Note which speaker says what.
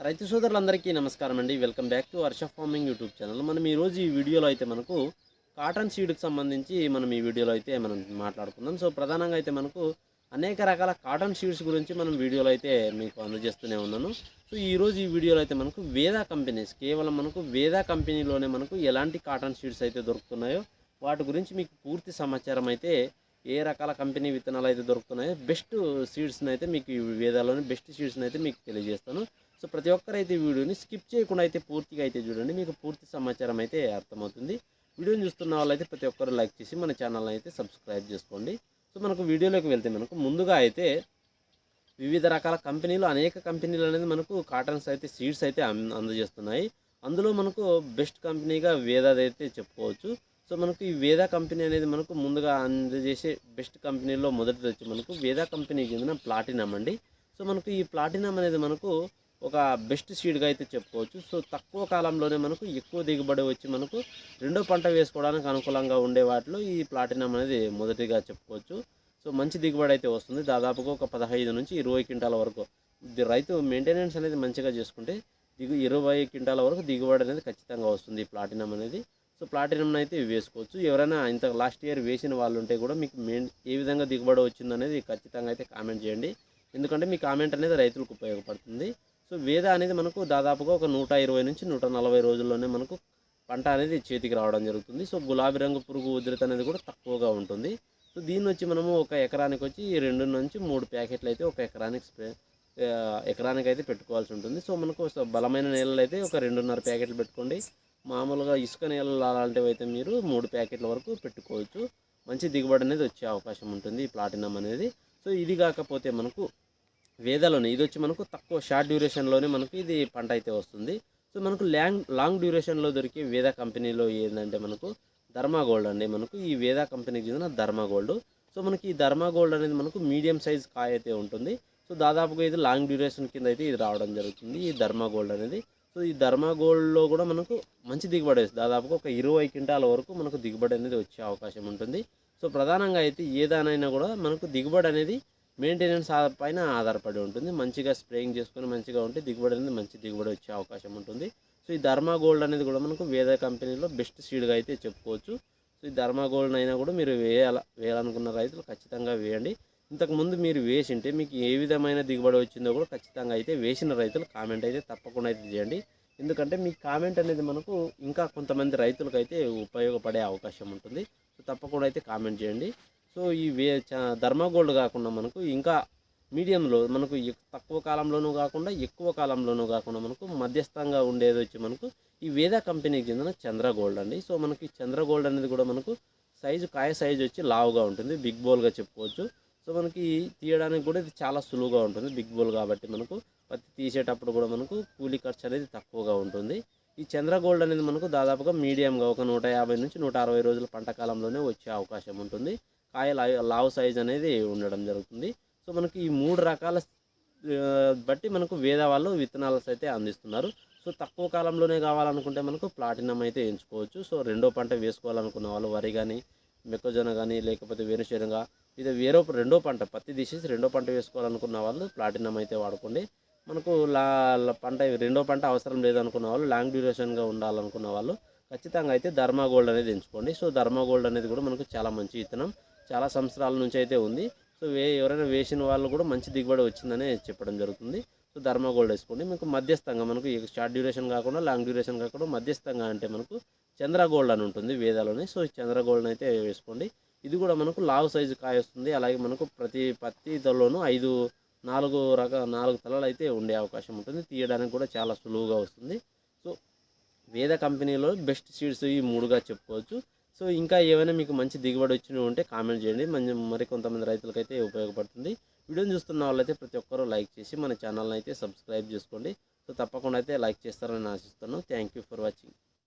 Speaker 1: రైతు సోదరులందరికీ నమస్కారం అండి. Welcome back to Varsha farming YouTube channel మనం ఈరోజు ఈ వీడియోలో అయితే మనకు కాటన్ సీడ్కి సంబంధించి మనం ఈ వీడియోలో అయితే మనం మాట్లాడుకుందాం. సో ప్రధానంగా అయితే మనకు అనేక రకాల కాటన్ సీడ్స్ గురించి మనం వీడియోలో అయితే మీకు అందజేస్తూనే ఉన్నాను. సో ఈరోజు ఈ వీడియోలో అయితే మనకు వేదా కంపెనీస్ కేవలం మనకు వేదా కంపెనీలోనే మనకు ఎలాంటి కాటన్ సీడ్స్ అయితే దొరుకుతున్నాయో వాటి గురించి మీకు పూర్తి సమాచారం అయితే ఏ రకాల కంపెనీ విత్తనాలు అయితే దొరుకుతున్నాయో బెస్ట్ సీడ్స్ని అయితే మీకు వేదాలోని బెస్ట్ సీడ్స్ని అయితే మీకు తెలియజేస్తాను. సో ప్రతి ఒక్కరైతే వీడియోని స్కిప్ చేయకుండా అయితే పూర్తిగా అయితే చూడండి. మీకు పూర్తి సమాచారం అయితే అర్థమవుతుంది. వీడియోని చూస్తున్న వాళ్ళైతే ప్రతి ఒక్కరు లైక్ చేసి మన ఛానల్ని అయితే సబ్స్క్రైబ్ చేసుకోండి. సో మనకు వీడియోలోకి వెళ్తే మనకు ముందుగా అయితే వివిధ రకాల కంపెనీలు అనేక కంపెనీలు అనేది మనకు కాటన్స్ అయితే సీడ్స్ అయితే అందజేస్తున్నాయి. అందులో మనకు బెస్ట్ కంపెనీగా వేదాది అయితే చెప్పుకోవచ్చు. సో మనకు ఈ వేదా కంపెనీ అనేది మనకు ముందుగా అందజేసే బెస్ట్ కంపెనీలో మొదటిది వచ్చి మనకు వేదా కంపెనీకి చెందిన ప్లాటినం అండి. సో మనకు ఈ ప్లాటినం అనేది మనకు ఒక బెస్ట్ సీడ్గా అయితే చెప్పుకోవచ్చు. సో తక్కువ కాలంలోనే మనకు ఎక్కువ దిగుబడి వచ్చి మనకు రెండో పంట వేసుకోవడానికి అనుకూలంగా ఉండే వాటిలో ఈ ప్లాటినం అనేది మొదటిగా చెప్పుకోవచ్చు. సో మంచి దిగుబడి అయితే వస్తుంది. దాదాపుగా ఒక పదహైదు నుంచి ఇరవై క్వింటాల వరకు రైతు మెయింటెనెన్స్ అనేది మంచిగా చేసుకుంటే దిగు ఇరవై క్వింటాల వరకు దిగుబడి అనేది ఖచ్చితంగా వస్తుంది ఈ ప్లాటినం అనేది. సో ప్లాటినం అయితే వేసుకోవచ్చు. ఎవరైనా ఇంత లాస్ట్ ఇయర్ వేసిన వాళ్ళు ఉంటే కూడా మీకు మెయిన్ ఏ విధంగా దిగుబడి వచ్చిందనేది ఖచ్చితంగా అయితే కామెంట్ చేయండి. ఎందుకంటే మీ కామెంట్ అనేది రైతులకు ఉపయోగపడుతుంది. సో వేద అనేది మనకు దాదాపుగా ఒక నూట ఇరవై నుంచి నూట నలభై రోజుల్లోనే మనకు పంట అనేది చేతికి రావడం జరుగుతుంది. సో గులాబీ రంగు పురుగు ఉధృత అనేది కూడా తక్కువగా ఉంటుంది. సో దీన్ని వచ్చి మనము ఒక ఎకరానికి వచ్చి రెండు నుంచి మూడు ప్యాకెట్లు అయితే ఒక ఎకరానికి స్ప్రే ఎకరానికి అయితే పెట్టుకోవాల్సి ఉంటుంది. సో మనకు బలమైన నేలలు అయితే ఒక రెండున్నర ప్యాకెట్లు పెట్టుకోండి. మామూలుగా ఇసుక నేలలు అలాంటివి అయితే మీరు మూడు ప్యాకెట్ల వరకు పెట్టుకోవచ్చు. మంచి దిగుబడి అనేది వచ్చే అవకాశం ఉంటుంది ప్లాటినం అనేది. సో ఇది కాకపోతే మనకు వేదలోనే ఇది వచ్చి మనకు తక్కువ షార్ట్ డ్యూరేషన్లోనే మనకు ఇది పంట అయితే వస్తుంది. సో మనకు లాంగ్ లాంగ్ డ్యూరేషన్లో దొరికే వేద కంపెనీలో ఏంటంటే మనకు ధర్మా గోల్డ్ అండి. మనకు ఈ వేద కంపెనీకి చెందిన ధర్మా గోల్డ్. సో మనకి ఈ ధర్మా గోల్డ్ అనేది మనకు మీడియం సైజ్ కాయ అయితే ఉంటుంది. సో దాదాపుగా ఇది లాంగ్ డ్యూరేషన్ కింద అయితే ఇది రావడం జరుగుతుంది ఈ ధర్మా గోల్డ్ అనేది. సో ఈ ధర్మా గోల్డ్లో కూడా మనకు మంచి దిగుబడి వస్తుంది. దాదాపుగా ఒక ఇరవై క్వింటాల వరకు మనకు దిగుబడి అనేది వచ్చే అవకాశం ఉంటుంది. సో ప్రధానంగా అయితే ఏదానైనా కూడా మనకు దిగుబడి అనేది మెయింటెనెన్స్ ఆ- పైన ఆధారపడి ఉంటుంది. మంచిగా స్ప్రేయింగ్ చేసుకొని మంచిగా ఉంటే దిగుబడి అనేది మంచి దిగుబడి వచ్చే అవకాశం ఉంటుంది. సో ఈ ధర్మా గోల్డ్ అనేది కూడా మనకు వేద కంపెనీలో బెస్ట్ సీడ్గా అయితే చెప్పుకోవచ్చు. సో ఈ ధర్మా గోల్డ్ అయినా కూడా మీరు వేయాల వేయాలనుకున్న రైతులు ఖచ్చితంగా వేయండి. ఇంతకుముందు మీరు వేసింటే మీకు ఏ విధమైన దిగుబడి వచ్చిందో కూడా ఖచ్చితంగా అయితే వేసిన రైతులు కామెంట్ అయితే తప్పకుండా అయితే చేయండి. ఎందుకంటే మీ కామెంట్ అనేది మనకు ఇంకా కొంతమంది రైతులకు అయితే ఉపయోగపడే అవకాశం ఉంటుంది. సో తప్పకుండా అయితే కామెంట్ చేయండి. సో ఈ వే చ- కాకుండా మనకు ఇంకా మీడియంలో మనకు తక్కువ కాలంలోనూ కాకుండా ఎక్కువ కాలంలోనూ కాకుండా మనకు మధ్యస్థంగా ఉండేది వచ్చి మనకు ఈ వేద కంపెనీకి చెందిన చంద్ర గోల్డ్ అండి. సో మనకి చంద్ర గోల్డ్ అనేది కూడా మనకు సైజు కాయ సైజు వచ్చి లావుగా ఉంటుంది. బిగ్ బోల్గా చెప్పుకోవచ్చు. సో మనకి తీయడానికి కూడా ఇది చాలా సులువుగా ఉంటుంది. బిగ్ బోల్ కాబట్టి మనకు పత్తి తీసేటప్పుడు కూడా మనకు కూలీ ఖర్చు అనేది తక్కువగా ఉంటుంది. ఈ చంద్ర గోల్డ్ అనేది మనకు దాదాపుగా మీడియంగా ఒక నూట యాభై నుంచి నూట అరవై రోజుల పంట కాలంలోనే వచ్చే అవకాశం ఉంటుంది. కాయ లావ్ లావు సైజ్ అనేది ఉండడం జరుగుతుంది. సో మనకి ఈ మూడు రకాల బట్టి మనకు వేద వాళ్ళు విత్తనాలు అయితే అందిస్తున్నారు. సో తక్కువ కాలంలోనే కావాలనుకుంటే మనకు ప్లాటినం అయితే ఎంచుకోవచ్చు. సో రెండో పంట వేసుకోవాలనుకున్న వాళ్ళు వరి కానీ మొక్కజొన్న కానీ లేకపోతే వేరుశనగ ఇది వేరే రెండో పంట పత్తి తీసేసి రెండో పంట వేసుకోవాలనుకున్న వాళ్ళు ప్లాటినం అయితే వాడుకోండి. మనకు లా లా- పంట రెండో పంట అవసరం లేదనుకున్న వాళ్ళు లాంగ్ డ్యూరేషన్గా ఉండాలనుకున్న వాళ్ళు ఖచ్చితంగా అయితే ధర్మా గోల్డ్ అనేది ఎంచుకోండి. సో ధర్మా గోల్డ్ అనేది కూడా మనకు చాలా మంచి విత్తనం. చాలా సంవత్సరాల నుంచి అయితే ఉంది. సో వే ఎవరైనా వేసిన వాళ్ళు కూడా మంచి దిగుబడి వచ్చిందని చెప్పడం జరుగుతుంది. సో ధర్మా గోల్డ్ వేసుకోండి. మీకు మధ్యస్థంగా మనకు షార్ట్ డ్యూరేషన్ కాకుండా లాంగ్ డ్యూరేషన్ కాకుండా మధ్యస్థంగా అంటే మనకు చంద్ర గోల్డ్ అని ఉంటుంది వేదాలోనే సో ఈ చంద్ర గోల్డ్ అయితే వేసుకోండి. ఇది కూడా మనకు లావు సైజు కాయ వస్తుంది. అలాగే మనకు ప్రతి పత్తి తలలోనూ ఐదు నాలుగు రక నాలుగు తలలు అయితే ఉండే అవకాశం ఉంటుంది. తీయడానికి కూడా చాలా సులువుగా వస్తుంది. సో వేద కంపెనీలో బెస్ట్ సీడ్స్ ఈ మూడుగా చెప్పుకోవచ్చు. సో ఇంకా ఏమైనా మీకు మంచి దిగుబడి వచ్చినవి ఉంటే కామెంట్ చేయండి. మంచి మరి కొంతమంది రైతులకైతే ఉపయోగపడుతుంది. వీడియోని చూస్తున్న వాళ్ళైతే ప్రతి ఒక్కరూ లైక్ చేసి మన ఛానల్ని అయితే సబ్స్క్రైబ్ చేసుకోండి. సో తప్పకుండా అయితే లైక్ చేస్తారని ఆశిస్తాను థ్యాంక్ యూ ఫర్ వాచింగ్.